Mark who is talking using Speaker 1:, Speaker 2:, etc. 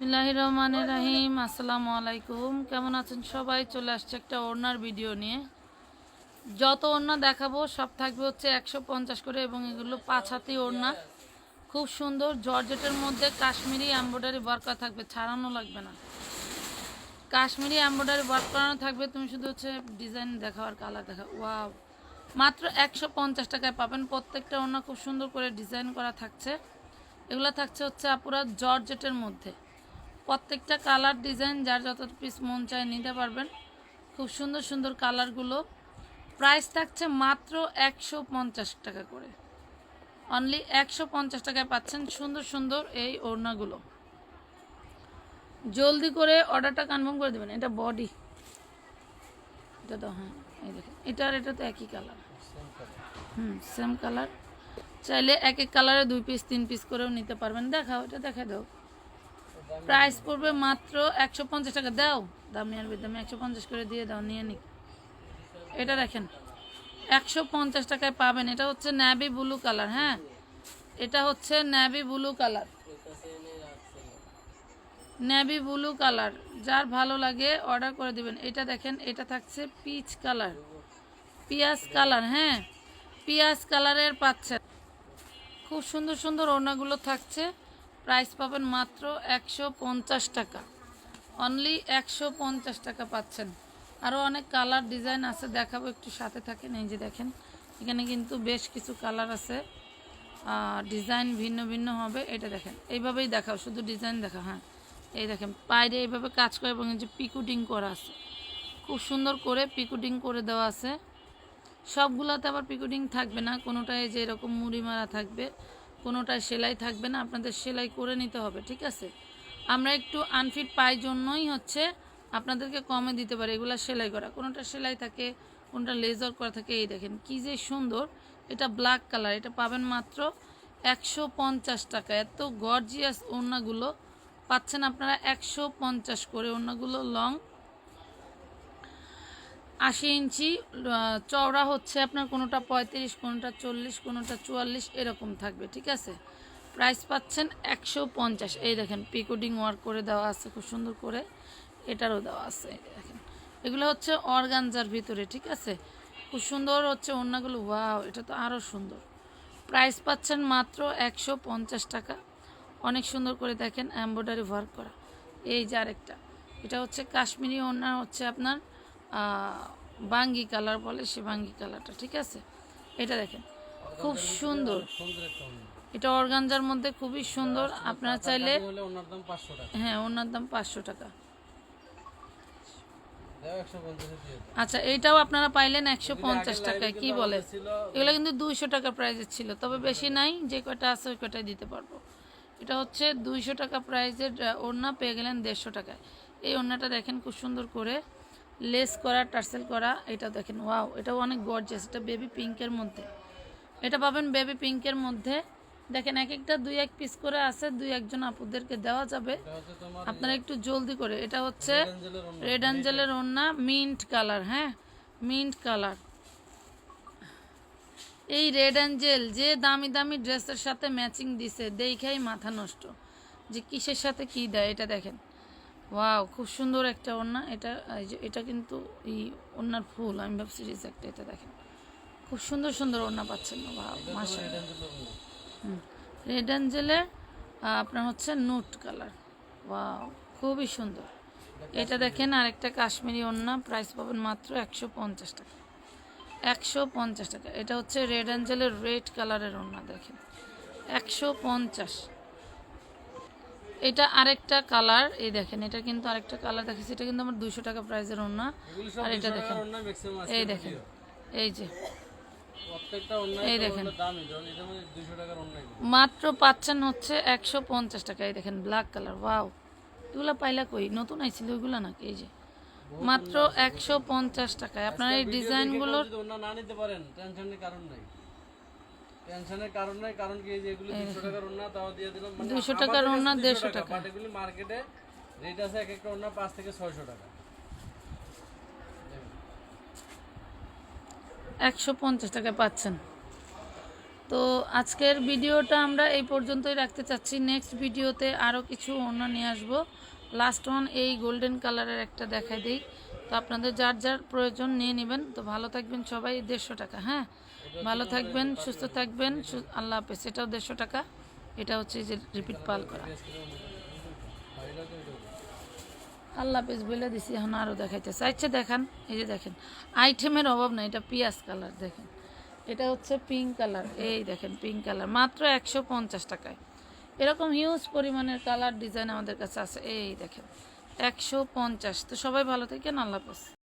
Speaker 1: বিসমিল্লাহ রহমান রাহিম আসসালামু আলাইকুম কেমন আছেন সবাই? চলে আসছে একটা ওড়নার ভিডিও নিয়ে। যত ওড়না দেখাবো, সব থাকবে হচ্ছে একশো পঞ্চাশ করে এবং এগুলো পাঁচ হাতি ওড়না। খুব সুন্দর জর্জেটের মধ্যে কাশ্মীরি এম্ব্রয়ডারি করা থাকবে, ছাড়ানো লাগবে না। কাশ্মীরি এম্ব্রয়ডারি ওয়ার্ক করানো থাকবে, তুমি শুধু হচ্ছে ডিজাইন দেখাও আর কালার দেখা ওয়াও! মাত্র একশো পঞ্চাশ টাকায় পাবেন। প্রত্যেকটা ওড়না খুব সুন্দর করে ডিজাইন করা থাকছে। এগুলো থাকছে হচ্ছে আপুরা জর্জেটের মধ্যে। প্রত্যেকটা কালার ডিজাইন যার যত পিস মন চায় নিতে পারবেন। খুব সুন্দর সুন্দর কালারগুলো প্রাইস থাকছে মাত্র একশো পঞ্চাশ টাকা করে। অনলি একশো পঞ্চাশ টাকায় পাচ্ছেন সুন্দর সুন্দর এই ওড়নাগুলো। জলদি করে অর্ডারটা কনফার্ম করে দেবেন, এটা বডি এটা তো হ্যাঁ এই এটা আর এটা তো একই কালার হুম সেম কালার চাইলে এক এক কালারে দুই পিস তিন পিস করেও নিতে পারবেন। দেখাও, এটা দেখা দাও। প্রাইস পড়বে মাত্র একশো পঞ্চাশ টাকা। দাও, দামি আর দামি একশো পঞ্চাশ করে দিয়ে দাও, নিয়ে নি এটা দেখেন, একশো পঞ্চাশ টাকায় পাবেন। এটা হচ্ছে ন্যাভি ব্লু কালার হ্যাঁ? এটা হচ্ছে navy blue colour. Navy blue colour, যার ভালো লাগে অর্ডার করে দিবেন। এটা দেখেন, এটা থাকছে পিচ কালার, পিয়াজ কালার হ্যাঁ? পিয়াজ কালারের পাচ্ছেন খুব সুন্দর সুন্দর ওড়নাগুলো থাকছে। প্রাইস পাবেন মাত্র একশো পঞ্চাশ টাকা। অনলি একশো পঞ্চাশ টাকা পাচ্ছেন। আরও অনেক কালার ডিজাইন আছে, দেখাবো একটু সাথে থাকেন, এই যে দেখেন। এখানে কিন্তু বেশ কিছু কালার আছে ডিজাইন ভিন্ন ভিন্ন হবে, এটা দেখেন। এইভাবেই দেখাও, শুধু ডিজাইন দেখা হ্যাঁ। এই দেখেন, পায়রে এইভাবে কাজ করে এবং যে পিকুটিং করা আছে। খুব সুন্দর করে পিকুটিং করে দেওয়া আছে। সবগুলোতে আবার পিকুটিং থাকবে না কোনোটায় যে এরকম মুড়ি মারা থাকবে। কোনোটায় সেলাই থাকবে না, আপনাদের সেলাই করে নিতে হবে, ঠিক আছে? আমরা একটু আনফিট পাই জন্যই হচ্ছে আপনাদেরকে কমে দিতে পারি, এগুলো সেলাই করা। কোনোটা সেলাই থাকে, কোনটা লেজার করা থাকে, এই দেখেন কি যে সুন্দর। এটা ব্ল্যাক কালার এটা পাবেন মাত্র একশো পঞ্চাশ টাকা। এত গর্জিয়াস ওড়নাগুলো পাচ্ছেন আপনারা একশো পঞ্চাশ করে, ওড়নাগুলো লং আশি ইঞ্চি চওড়া হচ্ছে আপনার কোনোটা পঁয়ত্রিশ, কোনোটা চল্লিশ, কোনোটা চুয়াল্লিশ, এরকম থাকবে, ঠিক আছে? প্রাইস পাচ্ছেন একশো পঞ্চাশ। এই দেখেন পিকোডিং ওয়ার্ক করে দেওয়া আছে, খুব সুন্দর করে। এটারও দেওয়া আছে দেখেন। এগুলো হচ্ছে অর্গানজার ভিতরে, ঠিক আছে? খুব সুন্দর হচ্ছে ওড়নাগুলো, ওয়াও, এটা তো আরও সুন্দর। প্রাইস পাচ্ছেন মাত্র একশো পঞ্চাশ টাকা। অনেক সুন্দর করে দেখেন এমব্রয়ডারি ওয়ার্ক করা। এই যে আরেকটা, এটা হচ্ছে কাশ্মীরি ওড়না, হচ্ছে আপনার বাঙ্গি কালার বলে সে বাঙ্গি কালারটা ঠিক আছে? এটা দেখেন খুব সুন্দর। এটা অর্গানজার মধ্যে খুবই সুন্দর। আপনারা চাইলে হ্যাঁ ওনার দাম পাঁচশো টাকা। আচ্ছা এইটাও আপনারা পাইলেন একশো পঞ্চাশ টাকায় কি বলে? এগুলো কিন্তু দুইশো টাকা প্রাইজের ছিল তবে বেশি নাই যে কয়টা আছে ওই কয়টাই দিতে পারব। এটা হচ্ছে দুইশো টাকা প্রাইজের ওড়না পেয়ে গেলেন দেড়শো টাকায়। এই ওড়নাটা দেখেন খুব সুন্দর করে লেস করা টার্সেল করা এটা দেখেন ওয়াও এটাও অনেক গর্জিয়াস এটা বেবি পিঙ্কের মধ্যে। এটা পাবেন বেবি পিঙ্কের মধ্যে। দেখেন এক একটা দুই এক পিস করে আছে দুই একজন আপুদেরকে দেওয়া যাবে। আপনারা একটু জলদি করে এটা হচ্ছে রেড অ্যাঞ্জেলের ওড়না মিন্ট কালার হ্যাঁ মিন্ট কালার এই রেড অ্যাঞ্জেল যে দামি দামি ড্রেসের সাথে ম্যাচিং দিছে দেখাই মাথা নষ্ট। যে কিসের সাথে কি দেয় এটা দেখেন। ওয়াও খুব সুন্দর একটা ওড়না। এটা, এই যে, এটা কিন্তু এই ওড়নার ফুল। আমি ভাবছি একটা এটা দেখেন। খুব সুন্দর সুন্দর ওড়না পাচ্ছেন। ওয়াও মাসা
Speaker 2: অন্য।
Speaker 1: রেড অ্যাঞ্জেলের আপনার হচ্ছে নুট কালার ওয়াও খুবই সুন্দর। এটা দেখেন আরেকটা কাশ্মীরি ওড়না। প্রাইস পাবেন মাত্র একশো পঞ্চাশ টাকা। একশো পঞ্চাশ টাকা। এটা হচ্ছে রেড অ্যাঞ্জেলের রেড কালারের ওড়না, দেখেন। একশো পঞ্চাশ। এটা আরেকটা কালার এই দেখেন এটা কিন্তু আরেকটা কালার দেখেছি এটা কিন্তু আমার দুশো টাকা
Speaker 2: এগুলো সব
Speaker 1: আর এটা দেখেন এই দেখেন এই যে। এই দেখেন।
Speaker 2: মানে দুইশো
Speaker 1: মাত্র পাচ্ছেন হচ্ছে একশো পঞ্চাশ টাকা এই দেখেন ব্ল্যাক কালার ওয়াও এগুলো পাইলা কই? নতুন আইছিল ওইগুলো নাকি? এই যে। মাত্র একশো পঞ্চাশ টাকায়। আপনারা এই ডিজাইনগুলোর
Speaker 2: না নিতে পারেন টেনশনের কারণ নাই। টেনশনের কারণ কারণ কি এই যে এগুলো দুশো টাকার অন্য তাও দিয়ে দিলাম। মানে
Speaker 1: 200 টাকার
Speaker 2: কাছে
Speaker 1: 150 টাকা।
Speaker 2: বাট এগুলি মার্কেটে রেট আছে এক একটা অন্য পাঁচ থেকে ছয়শো টাকা।
Speaker 1: একশো পঞ্চাশ টাকায় পাচ্ছেন। তো আজকের ভিডিওটা আমরা এই পর্যন্তই রাখতে চাচ্ছি। নেক্সট ভিডিওতে আরও কিছু অন্য নিয়ে আসব। লাস্ট ওয়ান এই গোল্ডেন কালারের একটা দেখাই দিই। তো আপনাদের যার যার প্রয়োজন নিয়ে নেবেন। তো ভালো থাকবেন সবাই, দেড়শো টাকা হ্যাঁ? ভালো থাকবেন, সুস্থ থাকবেন আল্লাহ হাফেজ। এটাও দেড়শো টাকা, এটা হচ্ছে যে রিপিট পাল করা। আল্লাহ হাফেজ বলে দিছি, এখন আরও দেখাইতেছে। আচ্ছা দেখান, এই যে দেখেন আইটেমের অভাব নাই, এটা পিঁয়াজ কালার, দেখেন। এটা হচ্ছে পিঙ্ক কালার, এই দেখেন পিঙ্ক কালার, মাত্র একশো পঞ্চাশ টাকায়। এরকম হিউজ পরিমাণের কালার ডিজাইন আমাদের কাছে আছে, এই দেখেন। একশো পঞ্চাশ। তো সবাই ভালো থাকেন আল্লাহ হাফেজ।